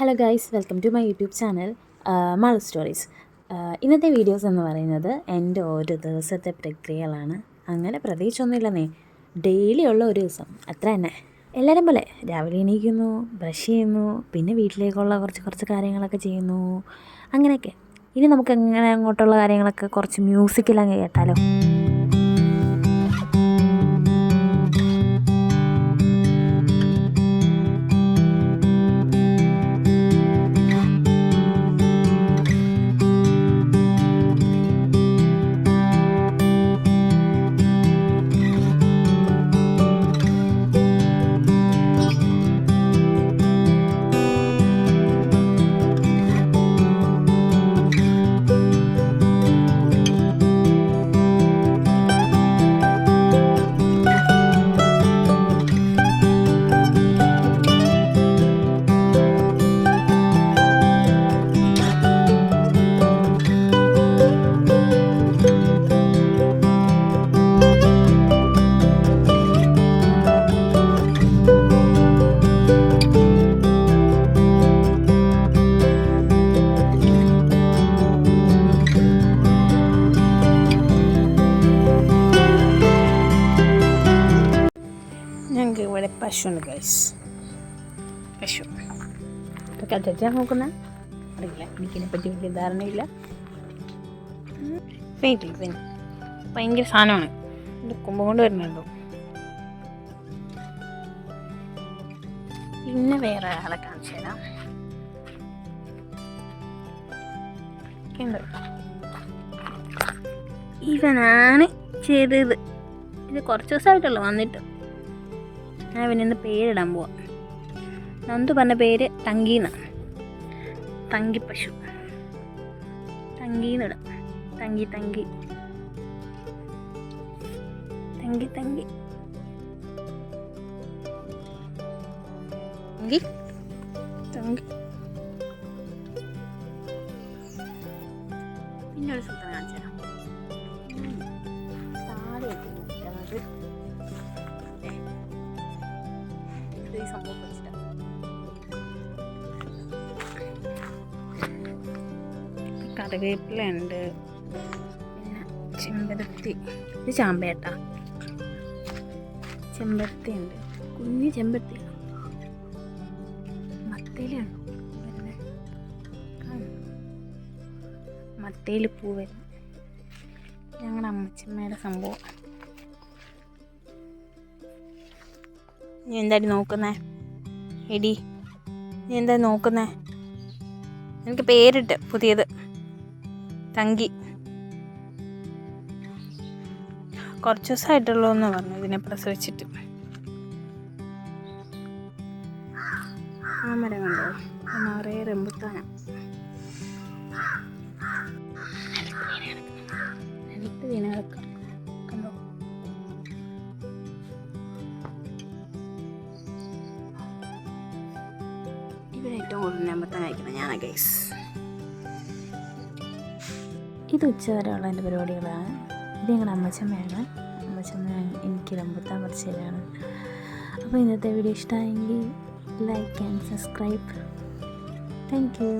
Hello guys welcome to my YouTube channel മൾ stories ഇന്നത്തെ videos എന്ന് പറയുന്നത് എന്റെ ഒരു ദിവസത്തെ പ്രക്രിയകളാണ്. അങ്ങനെ പ്രത്യേകിച്ചൊന്നുമില്ലെന്നേ ഡെയിലി ഉള്ള ഒരു ദിവസം. അത്ര തന്നെ. എല്ലാവരും പോലെ രാവിലെ എണീക്കുന്നു ബ്രഷ് ചെയ്യുന്നു പിന്നെ വീട്ടിലേക്കുള്ള കുറച്ച് കുറച്ച് കാര്യങ്ങളൊക്കെ ചെയ്യുന്നു. അങ്ങനെയൊക്കെ. ഇനി നമുക്ക് എങ്ങനെ അങ്ങോട്ടുള്ള കാര്യങ്ങളൊക്കെ കുറച്ച് മ്യൂസിക്കിലങ്ങ് കേട്ടാലോ? ഞങ്ങൾക്ക് ഇവിടെ പശുണ്ട് ഗൈസ് പശു ഇതൊക്കെ അച്ചാ നോക്കുന്ന? അറിയില്ല. എനിക്കിനെ പറ്റി വലിയ ധാരണയില്ല. ഭയങ്കര സാധനമാണ്. കൊമ്പ് കൊണ്ട് വരുന്നുണ്ടോ? പിന്നെ വേറെ ഒരാളെ കാണിച്ചു തരാം. ഇവനാണ് ചെയ്തത്. ഇത് കുറച്ച് ദിവസമായിട്ടുള്ളൂ വന്നിട്ട്. ഞാൻ പിന്നെ ഇന്ന് പേരിടാൻ പോവാം. നന്ദു പറഞ്ഞ പേര് തങ്കീന്ന. തങ്കി പശു. തങ്കീന്നിടാം തങ്കി തങ്കി. തങ്കി തങ്കി. തങ്കി. തങ്കി. പിന്നെ ഒരു സൂത്രം കാണിച്ചു തരാം ഉം. ഈ സംഭവം വെച്ചിട്ട് കറിവേപ്പിലുണ്ട് പിന്നെ ചെമ്പരത്തി. ഇത് ചാമ്പേട്ട ചെമ്പരത്തി ഉണ്ട് കുഞ്ഞ് ചെമ്പരത്തി. മത്തയിലാണ് മത്തയിൽ പൂ വരുന്നു. ഞങ്ങളുടെ അമ്മച്ചമ്മയുടെ സംഭവം. നീ എന്താടി നോക്കുന്നേ? എടി നീ എന്താ നോക്കുന്നേ? എനിക്ക് പേരിട്ട് പുതിയത്. തങ്കി. കുറച്ച് ദിവസമായിട്ടുള്ളൂ എന്ന് പറഞ്ഞു ഇതിനെ പ്രസവിച്ചിട്ട്. ആ മരം കണ്ടോ? നിറയെ റെമ്പുത്താന ഇവിടെ ഏറ്റവും കൂടുതൽ നമ്പത്താൻ കഴിക്കുന്നത് ഞാനാ ഗൈസ് ഇത് ഉച്ചവരെയുള്ള എന്റെ പരിപാടികളാണ് ഇത് ഞങ്ങളുടെ അമ്മച്ചമ്മയാണ് അമ്മച്ചമ്മ എനിക്ക് റംബുത്താൻ പറിച്ചു തരാണ് അപ്പോൾ ഇന്നത്തെ വീഡിയോ ഇഷ്ടമായെങ്കിൽ like and subscribe thank you